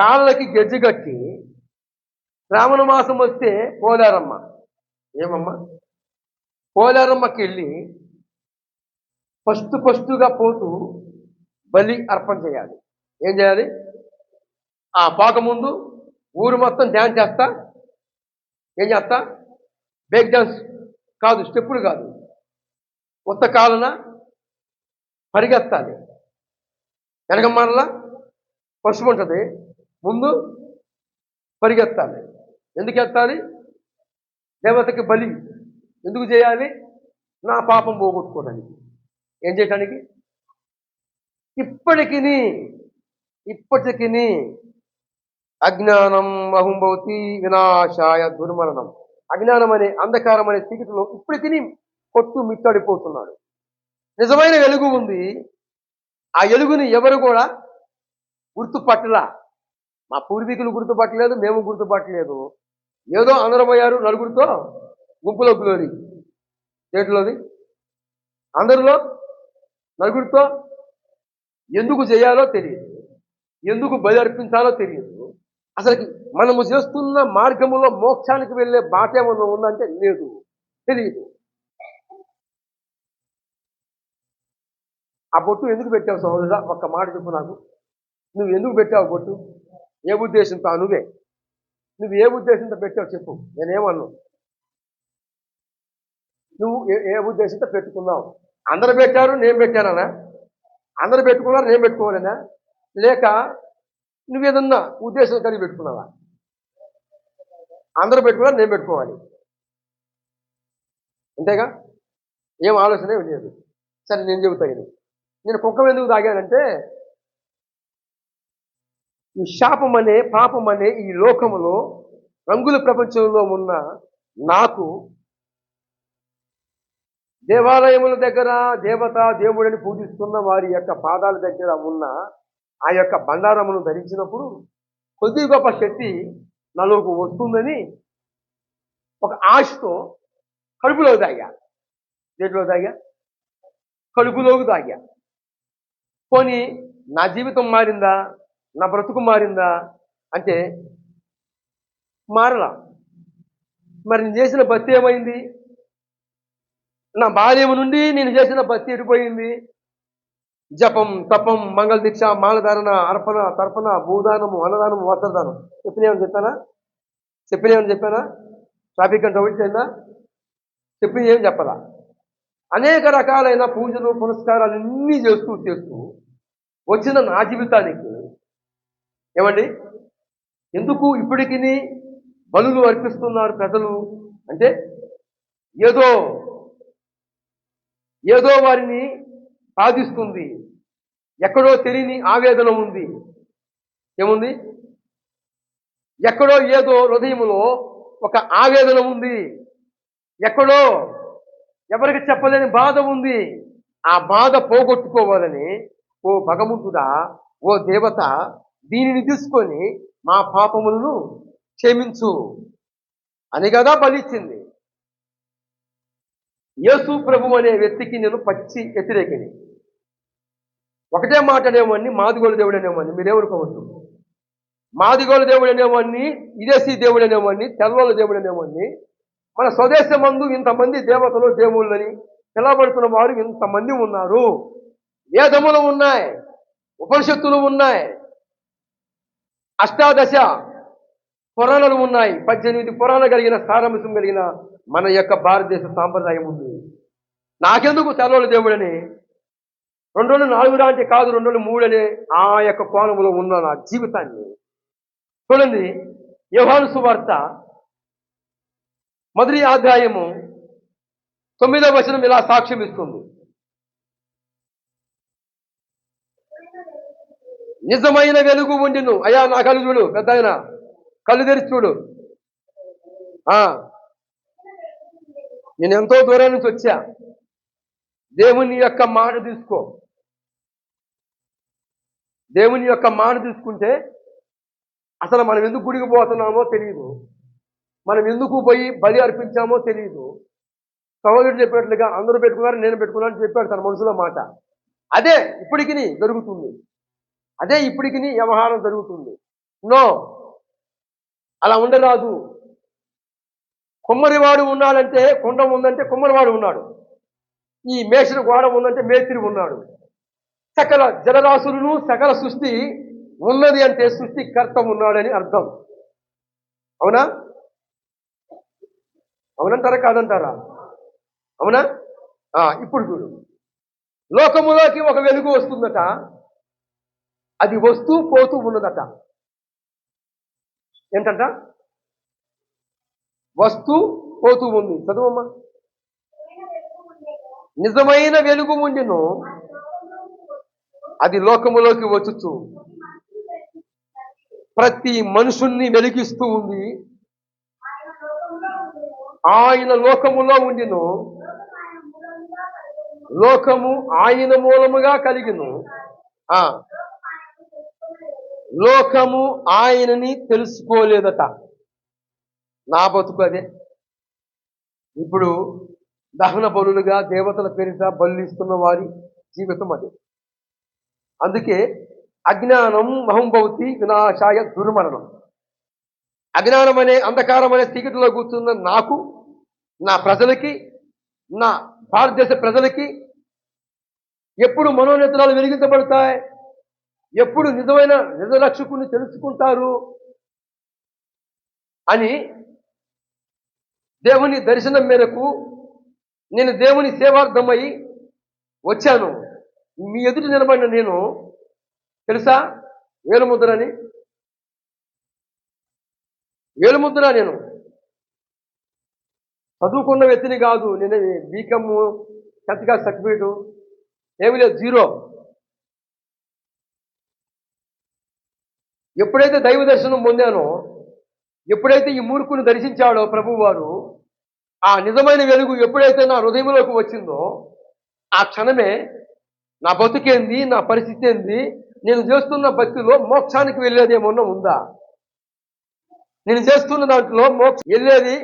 కాళ్ళకి గెజ్జి కట్టి శ్రావణ మాసం వస్తే పోలేరమ్మ. ఏమమ్మా? పోలేరమ్మకి వెళ్ళి ఫస్ట్ ఫస్ట్గా పోతూ బలి అర్పణ చేయాలి. ఏం చేయాలి? ఆ పోకముందు ఊరు మొత్తం డ్యాన్స్ చేస్తా. ఏం చేస్తా? బ్రేక్ డ్యాన్స్ కాదు స్టెప్పులు కాదు. కొత్త కాలన పరిగెత్తాలి. వెనక మరలా పసుపు ఉంటుంది. ముందు పరిగెత్తాలి. ఎందుకు ఎత్తాలి? దేవతకి బలి. ఎందుకు చేయాలి? నా పాపం పోగొట్టుకోవడానికి. ఏం చేయటానికి? ఇప్పటికి ఇప్పటికి అజ్ఞానం అహుంభవతి వినాశాయ దుర్మరణం. అజ్ఞానం అనే అంధకారం అనే స్థితిలో ఇప్పటికి కొట్టు మిట్టడిపోతున్నాడు. నిజమైన వెలుగు ఉంది. ఆ వెలుగుని ఎవరు కూడా గుర్తుపట్టలా. మా పూర్వీకులు గుర్తుపట్టలేదు మేము గుర్తుపట్టలేదు. ఏదో అందరమయ్యారు నలుగురితో గుంపులో గులోని అందరిలో నలుగురితో? ఎందుకు చేయాలో తెలియదు. ఎందుకు బలి అర్పించాలో తెలియదు. అసలుకి మనము చేస్తున్న మార్గములో మోక్షానికి వెళ్ళే బాట ఏమన్నా ఉందంటే లేదు. తెలియదు. ఆ బొట్టు ఎందుకు పెట్టావు సోదరుడా ఒక్క మాట చెప్పు నాకు. నువ్వు ఎందుకు పెట్టావు బొట్టు? ఏ ఉద్దేశంతో నువ్వే? నువ్వు ఏ ఉద్దేశంతో పెట్టావు చెప్పు. నేనేమన్ను? నువ్వు ఏ ఉద్దేశంతో పెట్టుకున్నావు? అందరు పెట్టారు నేను పెట్టానా అందరు పెట్టుకున్నారు? నేను పెట్టుకోవాలేనా లేక నువ్వేదన్నా ఉద్దేశం కలిగి పెట్టుకున్నావా? అందరూ పెట్టుకున్నారు? నేను పెట్టుకోవాలి. అంతేగా? ఏం ఆలోచన లేదు. సరే నేను చెబుతాను ఇది. నేను కుక్క ఎందుకు తాగానంటే ఈ శాపం అనే పాపం అనే ఈ లోకములో రంగుల ప్రపంచంలో ఉన్న నాకు దేవాలయముల దగ్గర దేవత దేవుడిని పూజిస్తున్న వారి యొక్క పాదాల దగ్గర ఉన్న ఆ యొక్క బండారమును ధరించినప్పుడు కొద్ది గొప్ప శక్తి నలుగుకు వస్తుందని ఒక ఆశతో కడుపులో తాగా దేంట్లో తాగా కడుపులోకి తాగా పోనీ నా జీవితం మారిందా? నా బ్రతుకు మారిందా అంటే మారలా. మరి నేను చేసిన భక్తి ఏమైంది? నా బాల్యం నుండి నేను చేసిన భక్తి ఎడిపోయింది. జపం తపం మంగళ దీక్ష మాలధారణ అర్పణ తర్పణ భూదానము అన్నదానము వస్త్రదానం. చెప్పినేమని చెప్పానా? చెప్పినేమని చెప్పానా? ట్రాఫిక్ అంటే ఒకటి అయిందా చెప్పింది ఏం చెప్పదా అనేక రకాలైన పూజలు పునస్కారాలు అన్నీ చేస్తూ చేస్తూ వచ్చిన నా జీవితానికి ఏమండి? ఎందుకు ఇప్పటికి బలులు అర్పిస్తున్నారు ప్రజలు? అంటే ఏదో ఏదో వారిని సాధిస్తుంది ఎక్కడో తెలియని ఆవేదన ఉంది. ఏముంది? ఎక్కడో ఏదో హృదయములో ఒక ఆవేదన ఉంది. ఎక్కడో ఎవరికి చెప్పలేని బాధ ఉంది. ఆ బాధ పోగొట్టుకోవాలని ఓ భగవంతుడా ఓ దేవత దీనిని తీసుకొని మా పాపములను క్షమించు అని కదా బలిచ్చింది. యేసు ప్రభు అనే వ్యక్తికి నేను పచ్చి వ్యతిరేకిని. ఒకటే మాట అనేవాడిని మాదిగోలు దేవుడు అనేవాడిని మీరేమనుకోవద్దు మాదిగోలు దేవుడు అనేవాడిని విదేశీ దేవుడు అనేవాడిని తెల్లవాళ్ళ దేవుడు అనేవాడిని మన స్వదేశమందు ఇంతమంది దేవతలు దేవుళ్ళని పిలవబడుతున్న వారు ఇంతమంది ఉన్నారు. వేదములు ఉన్నాయి ఉపనిషత్తులు ఉన్నాయి అష్టాదశ పురాణాలు ఉన్నాయి. పద్దెనిమిది పురాణాలు కలిగిన సారాంశం కలిగిన మన యొక్క భారతదేశ సాంప్రదాయం ఉంది. నాకెందుకు తెల్లవాళ్ళ దేవుడని? రెండు రోజులు నాలుగు రాంటి కాదు రెండు రోజులు మూడు అనే ఆ యొక్క కోణంలో ఉన్న నా జీవితాన్ని చూడండి. యోహాను సువార్త మొదటి అధ్యాయము తొమ్మిదవ వచనం ఇలా సాక్ష్యం ఇస్తుంది నిజమైన వెలుగు ఉండిను. అయ్యా నా కళ్ళు చూడు పెద్ద ఆయన కళ్ళు తెరిచి చూడు. ఆ, నేను ఎంతో దూరం నుంచి వచ్చా. దేవుని యొక్క మాట తీసుకో. దేవుని యొక్క మాట తీసుకుంటే అసలు మనం ఎందుకు గుడికి పోతున్నామో తెలియదు మనం ఎందుకు పోయి బలి అర్పించామో తెలియదు సహోదరుడు చెప్పినట్లుగా అందరూ పెట్టుకున్నారు నేను పెట్టుకున్నాను అని చెప్పాడు తన మనసులో మాట. అదే ఇప్పటికీ జరుగుతుంది. అదే ఇప్పటికి వ్యవహారం జరుగుతుంది. నో. అలా ఉండరాదు. కుమ్మరివాడు ఉన్నాడంటే కుండం ఉందంటే కుమ్మరివాడు ఉన్నాడు. ఈ మేషుడు గోడ ఉందంటే మేస్త్రి ఉన్నాడు. సకల జలరాశులను సకల సృష్టి ఉన్నది అంటే సృష్టికర్త ఉన్నాడని అర్థం. అవునా? అవునంటారా కాదంటారా? అవునా? ఆ, ఇప్పుడు చూడు. లోకములోకి ఒక వెలుగు వస్తుందట. అది వస్తూ పోతూ ఉన్నదట. ఏంటంట? వస్తూ పోతూ ఉంది. చదువమ్మా. నిజమైన వెలుగు ఉండిను. అది లోకములోకి వచ్చుచు. ప్రతి మనుషుణ్ణి వెలిగిస్తూ ఉంది. ఆయన లోకములో ఉండిను. లోకము ఆయన మూలముగా కలిగిను. లోకము ఆయనని తెలుసుకోలేదట. నా బతుకు అదే. ఇప్పుడు దహన బలులుగా దేవతల పేరిట బలిస్తున్న వారి జీవితం అదే. అందుకే అజ్ఞానం మహంభవతి వినాశాయ దుర్మరణం. అజ్ఞానం అనే అంధకారం అనే చీకటిలో కూర్చున్న నాకు నా ప్రజలకి నా భారతదేశ ప్రజలకి ఎప్పుడు మనోనేతరాలు వెలిగించబడతాయి? ఎప్పుడు నిజమైన నిజలక్షకుని తెలుసుకుంటారు అని దేవుని దర్శనం మేరకు నేను దేవుని సేవార్థమై వచ్చాను. మీ ఎదుట నిలబడిన నేను తెలుసా? వేలుముద్రని వేలుముద్ర నేను. చదువుకున్న వ్యక్తిని కాదు. నేను బీకమ్ టెన్త్ సర్టిఫికేట్ ఏమి లేదు జీరో. ఎప్పుడైతే దైవ దర్శనం పొందానో ఎప్పుడైతే ఈ మూర్ఖుని దర్శించాడో ప్రభువారు ఆ నిజమైన వెలుగు ఎప్పుడైతే నా హృదయంలోకి వచ్చిందో ఆ క్షణమే నా బతుకేంది నా పరిస్థితి ఏంది నేను చేస్తున్న భక్తిలో మోక్షానికి వెళ్ళేది ఏమన్నా ఉందా? నేను చేస్తున్న దాంట్లో మోక్ష వెళ్ళేది